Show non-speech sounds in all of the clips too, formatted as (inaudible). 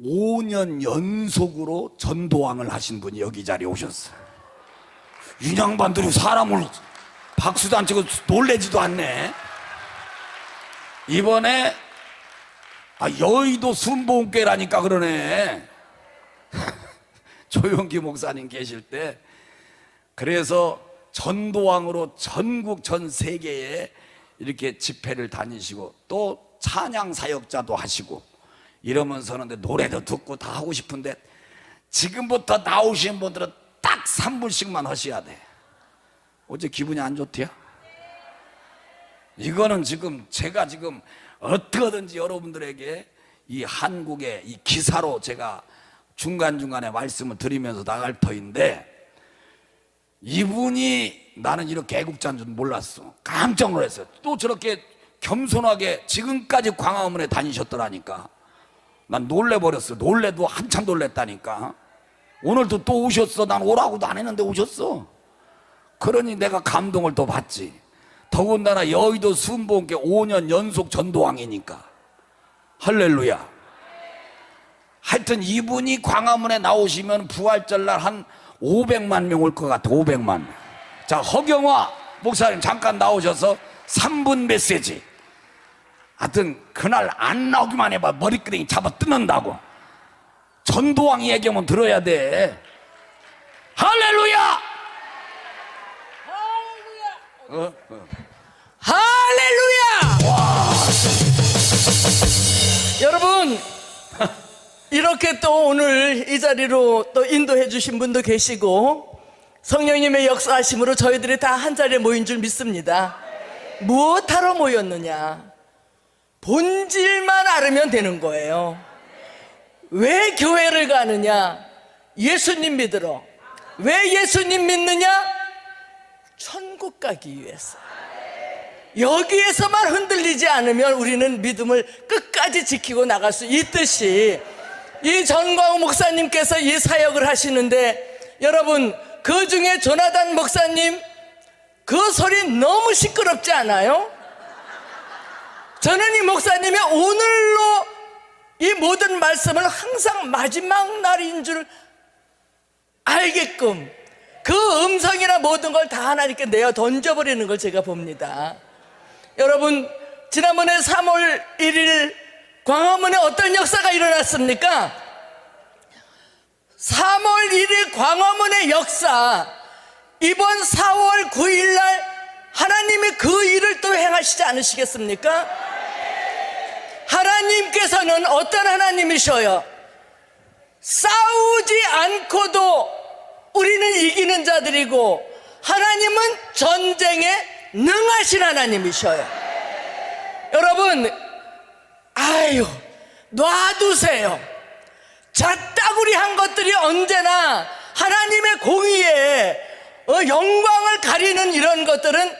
5년 연속으로 전도왕을 하신 분이 여기 자리에 오셨어요. 윤양반들이 사람을 박수도 안 치고 놀래지도 않네. 이번에 아, 여의도 순복음교회라니까 그러네. (laughs) 조용기 목사님 계실 때 그래서 전도왕으로 전국 전 세계에 이렇게 집회를 다니시고 또 찬양 사역자도 하시고 이러면서는 노래도 듣고 다 하고 싶은데 지금부터 나오신 분들은 딱 3분씩만 하셔야 돼. 어제 기분이 안 좋대요? 이거는 지금 제가 지금 어떻게든지 여러분들에게 이 한국의 이 기사로 제가 중간중간에 말씀을 드리면서 나갈 터인데 이분이 나는 이렇게 애국자인 줄 몰랐어. 깜짝 놀랐어요. 또 저렇게 겸손하게 지금까지 광화문에 다니셨더라니까. 난 놀래버렸어. 놀래도 한참 놀랬다니까. 오늘도 또 오셨어. 난 오라고도 안 했는데 오셨어. 그러니 내가 감동을 또 받지. 더군다나 여의도 순복음교 5년 연속 전도왕이니까. 할렐루야. 하여튼 이분이 광화문에 나오시면 부활절날 한 500만 명 올 것 같아. 500만 명. 자, 허경화 목사님 잠깐 나오셔서 3분 메시지. 하여튼 그날 안 나오기만 해봐. 머리끄댕이 잡아 뜯는다고. 전도왕 얘기하면 들어야 돼. 할렐루야! 어? 어. 할렐루야! 여러분, 이렇게 또 오늘 이 자리로 또 인도해 주신 분도 계시고, 성령님의 역사하심으로 저희들이 다 한 자리에 모인 줄 믿습니다. 무엇하러 모였느냐? 본질만 알으면 되는 거예요. 왜 교회를 가느냐? 예수님 믿으러. 왜 예수님 믿느냐? 천국 가기 위해서. 여기에서만 흔들리지 않으면 우리는 믿음을 끝까지 지키고 나갈 수 있듯이 이 전광우 목사님께서 이 사역을 하시는데 여러분 그 중에 조나단 목사님 그 소리 너무 시끄럽지 않아요? 저는 이 목사님이 오늘로 이 모든 말씀을 항상 마지막 날인 줄 알게끔 그 음성이나 모든 걸 다 하나님께 내어 던져버리는 걸 제가 봅니다. 여러분, 지난번에 3월 1일 광화문에 어떤 역사가 일어났습니까? 3월 1일 광화문의 역사, 이번 4월 9일 날 하나님이 그 일을 또 행하시지 않으시겠습니까? 하나님께서는 어떤 하나님이셔요? 싸우지 않고도 우리는 이기는 자들이고 하나님은 전쟁에 능하신 하나님이셔요. 여러분, 아유, 놔두세요. 자따구리 한 것들이 언제나 하나님의 공의에 어, 영광을 가리는 이런 것들은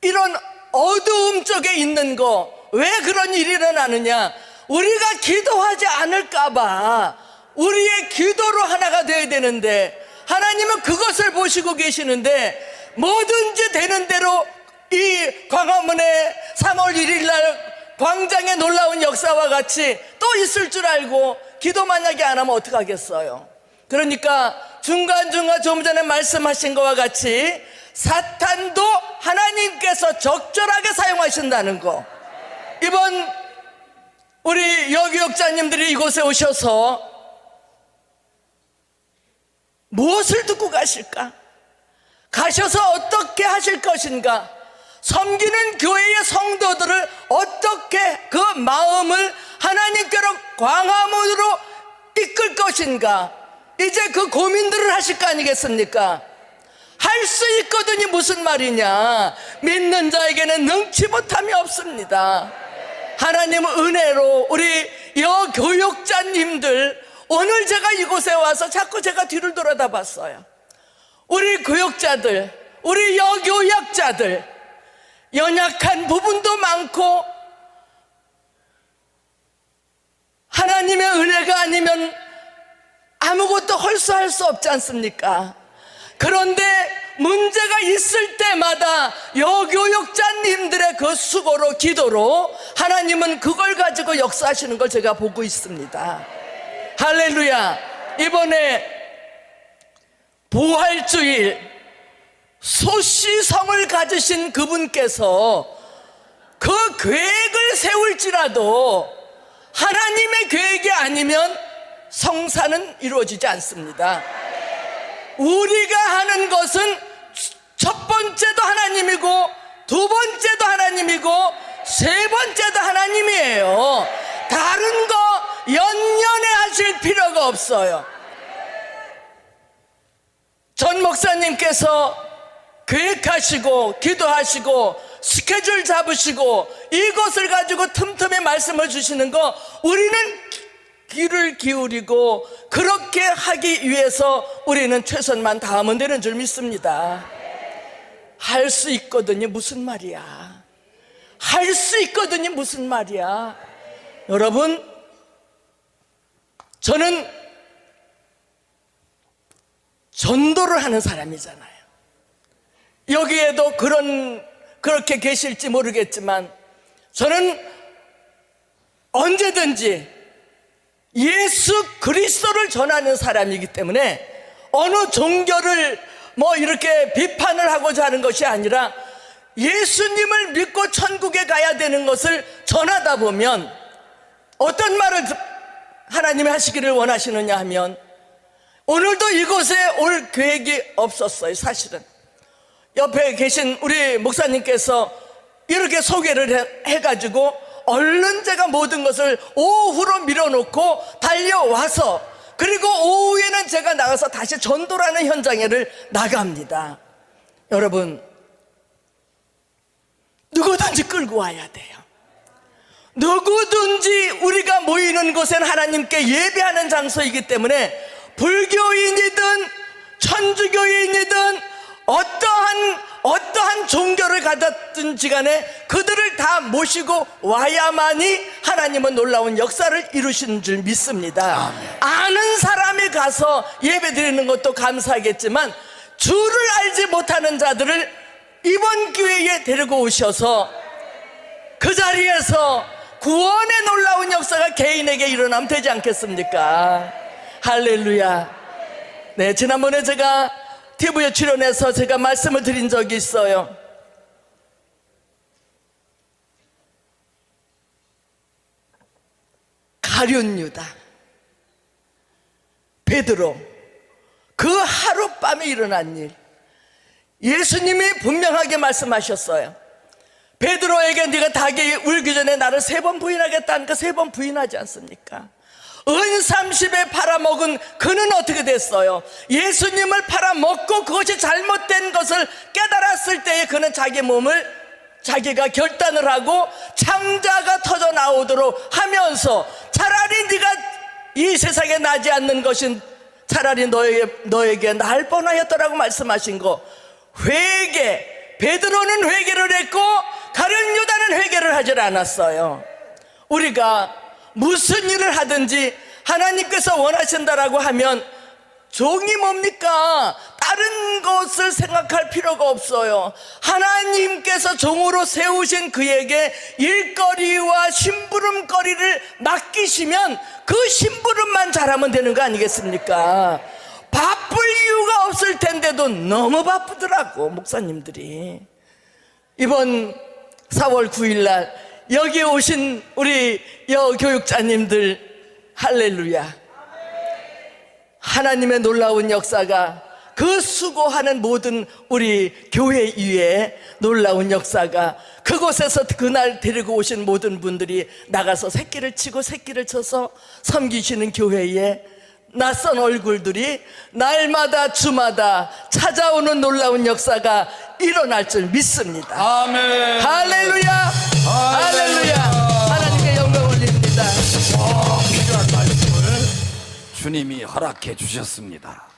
이런 어두움 쪽에 있는 거 왜 그런 일이 일어나느냐? 우리가 기도하지 않을까봐 우리의 기도로 하나가 되어야 되는데 하나님은 그것을 보시고 계시는데 뭐든지 되는 대로 이 광화문에 3월 1일 날 광장의 놀라운 역사와 같이 또 있을 줄 알고 기도 만약에 안 하면 어떡하겠어요? 그러니까 중간중간 좀 전에 말씀하신 것과 같이 사탄도 하나님께서 적절하게 사용하신다는 거 이번 우리 여교육자님들이 이곳에 오셔서 무엇을 듣고 가실까? 가셔서 어떻게 하실 것인가? 섬기는 교회의 성도들을 어떻게 그 마음을 하나님께로 광화문으로 이끌 것인가? 이제 그 고민들을 하실 거 아니겠습니까? 할 수 있거든요. 무슨 말이냐? 믿는 자에게는 능치 못함이 없습니다. 하나님은 은혜로 우리 여교육자님들 오늘 제가 이곳에 와서 자꾸 제가 뒤를 돌아다 봤어요. 우리 교육자들, 우리 여교육자들 연약한 부분도 많고 하나님의 은혜가 아니면 아무것도 헐수할 수 없지 않습니까? 그런데 문제가 있을 때마다 여교육자님들의 그 수고로 기도로 하나님은 그걸 가지고 역사하시는 걸 제가 보고 있습니다. 할렐루야. 이번에 부활주일 소시성을 가지신 그분께서 그 계획을 세울지라도 하나님의 계획이 아니면 성사는 이루어지지 않습니다. 우리가 하는 것은 첫 번째도 하나님이고 두 번째도 하나님이고 세 번째도 하나님이에요. 다른 거 연연해 하실 필요가 없어요. 전 목사님께서 계획하시고 기도하시고 스케줄 잡으시고 이것을 가지고 틈틈이 말씀을 주시는 거 우리는 귀를 기울이고 그렇게 하기 위해서 우리는 최선만 다하면 되는 줄 믿습니다. 할 수 있거든요. 무슨 말이야? 할 수 있거든요. 무슨 말이야? 여러분, 저는 전도를 하는 사람이잖아요. 여기에도 그런, 그렇게 계실지 모르겠지만, 저는 언제든지 예수 그리스도를 전하는 사람이기 때문에 어느 종교를 뭐 이렇게 비판을 하고자 하는 것이 아니라 예수님을 믿고 천국에 가야 되는 것을 전하다 보면 어떤 말을 하나님이 하시기를 원하시느냐 하면 오늘도 이곳에 올 계획이 없었어요, 사실은. 옆에 계신 우리 목사님께서 이렇게 소개를 해- 해가지고 얼른 제가 모든 것을 오후로 밀어놓고 달려와서 그리고 오후에는 제가 나가서 다시 전도라는 현장에를 나갑니다. 여러분, 누구든지 끌고 와야 돼요. 누구든지 우리가 모이는 곳은 하나님께 예배하는 장소이기 때문에 불교인이든 천주교인이든 어떠한 어떠한 종교를 가졌든지 간에 그들을 다 모시고 와야만이 하나님은 놀라운 역사를 이루시는 줄 믿습니다. 아는 사람이 가서 예배 드리는 것도 감사하겠지만 주를 알지 못하는 자들을 이번 기회에 데리고 오셔서 그 자리에서 구원의 놀라운 역사가 개인에게 일어나면 되지 않겠습니까? 할렐루야. 네, 지난번에 제가 TV에 출연해서 제가 말씀을 드린 적이 있어요. 가룟 유다, 베드로, 그 하룻밤에 일어난 일. 예수님이 분명하게 말씀하셨어요. 베드로에게 네가 닭이 울기 전에 나를 세 번 부인하겠다니까 세 번 부인하지 않습니까? 은 30에 팔아먹은 그는 어떻게 됐어요? 예수님을 팔아먹고 그것이 잘못된 것을 깨달았을 때에 그는 자기 몸을 자기가 결단을 하고 창자가 터져 나오도록 하면서 차라리 네가 이 세상에 나지 않는 것은 차라리 너에게, 너에게 날 뻔하였더라고 말씀하신 거 회개 베드로는 회개를 했고 가룟 유다는 회개를 하질 않았어요 우리가 무슨 일을 하든지 하나님께서 원하신다라고 하면 종이 뭡니까? 다른 것을 생각할 필요가 없어요. 하나님께서 종으로 세우신 그에게 일거리와 심부름거리를 맡기시면 그 심부름만 잘하면 되는 거 아니겠습니까? 바쁠 이유가 없을 텐데도 너무 바쁘더라고, 목사님들이. 이번 4월 9일 날 여기 오신 우리 여교육자님들 할렐루야. 하나님의 놀라운 역사가 그 수고하는 모든 우리 교회 위에 놀라운 역사가 그곳에서 그날 데리고 오신 모든 분들이 나가서 새끼를 치고 새끼를 쳐서 섬기시는 교회에 낯선 얼굴들이 날마다 주마다 찾아오는 놀라운 역사가 일어날 줄 믿습니다. 아멘. 할렐루야! 할렐루야! 하나님께 영광 올립니다. 필요한 말씀을 주님이 허락해 주셨습니다.